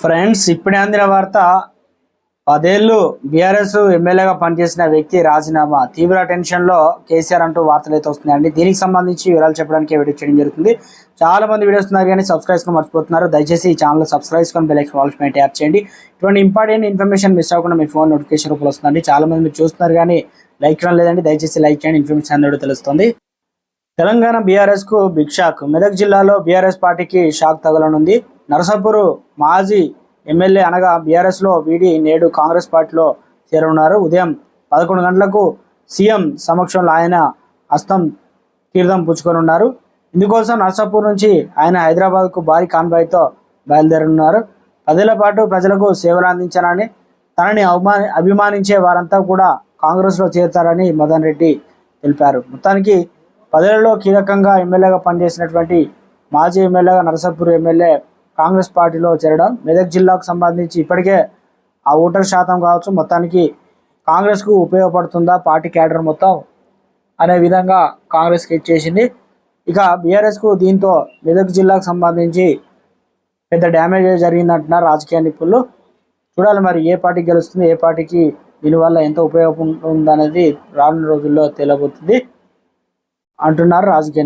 Friends ఇప్పుడే అందిన వార్త పదేళ్ళు బీఆర్ఎస్ ఎమ్మెల్యేగా పనిచేసిన వ్యక్తి రాజీనామా. తీవ్ర టెన్షన్లో కేసీఆర్ అంటూ వార్తలు అయితే వస్తున్నాయండి. దీనికి సంబంధించి వివరాలు చెప్పడానికి వీడియో చేయడం జరుగుతుంది. చాలా మంది వీడియోస్ ఉన్నారు కానీ సబ్స్క్రైబ్ మర్చిపోతున్నారు. దయచేసి ఈ ఛానల్ సబ్స్క్రైబ్ చేసుకొని బెల్ ఐకాన్ ఆల్స్ ట్యాప్ చేయండి. ఇటువంటి ఇంపార్టెంట్ ఇన్ఫర్మేషన్ మిస్ అవ్వకుండా మీ ఫోన్ నోటిఫికేషన్ రూపంలో వస్తుందండి. చాలా మంది మీరు చూస్తున్నారు కానీ లైక్ చేయడం లేదండి. దయచేసి లైక్ చేయండి. ఇన్ఫర్మేషన్ అందరూ తెలుస్తుంది. తెలంగాణ బీఆర్ఎస్కు బిగ్ షాక్ మెదక్ జిల్లాలో బీఆర్ఎస్ పార్టీకి షాక్ తగలనుంది. నరసాపూర్ మాజీ ఎమ్మెల్యే అనగా బీఆర్ఎస్లో వీడి నేడు కాంగ్రెస్ పార్టీలో చేరనున్నారు. ఉదయం పదకొండు గంటలకు సీఎం సమక్షంలో ఆయన హస్తం తీర్థం పుచ్చుకొనున్నారు. ఇందుకోసం నర్సాపూర్ నుంచి ఆయన హైదరాబాద్కు భారీ కాన్వాయ్తో బయలుదేరనున్నారు. పదేళ్ళ పాటు ప్రజలకు సేవలు అందించారని తనని అవమాని అభిమానించే వారంతా కూడా కాంగ్రెస్లో చేరతారని మదన్ రెడ్డి తెలిపారు. మొత్తానికి పదేళ్ళలో కీలకంగా ఎమ్మెల్యేగా పనిచేసినటువంటి మాజీ ఎమ్మెల్యేగా నరసాపూర్ ఎమ్మెల్యే కాంగ్రెస్ పార్టీలో చేరడం మెదక్ జిల్లాకు సంబంధించి ఇప్పటికే ఆ ఓటర్ శాతం కావచ్చు మొత్తానికి కాంగ్రెస్కు ఉపయోగపడుతుందా పార్టీ క్యాడర్ మొత్తం అనే విధంగా కాంగ్రెస్కి ఇచ్చేసింది. ఇక బీఆర్ఎస్కు దీంతో మెదక్ జిల్లాకు సంబంధించి పెద్ద డ్యామేజ్ జరిగిందంటున్నారు రాజకీయ నిపుణులు. చూడాలి మరి ఏ పార్టీ గెలుస్తుంది ఏ పార్టీకి దీనివల్ల ఎంత ఉపయోగం ఉందనేది రానున్న రోజుల్లో తేలబోతుంది అంటున్నారు రాజకీయ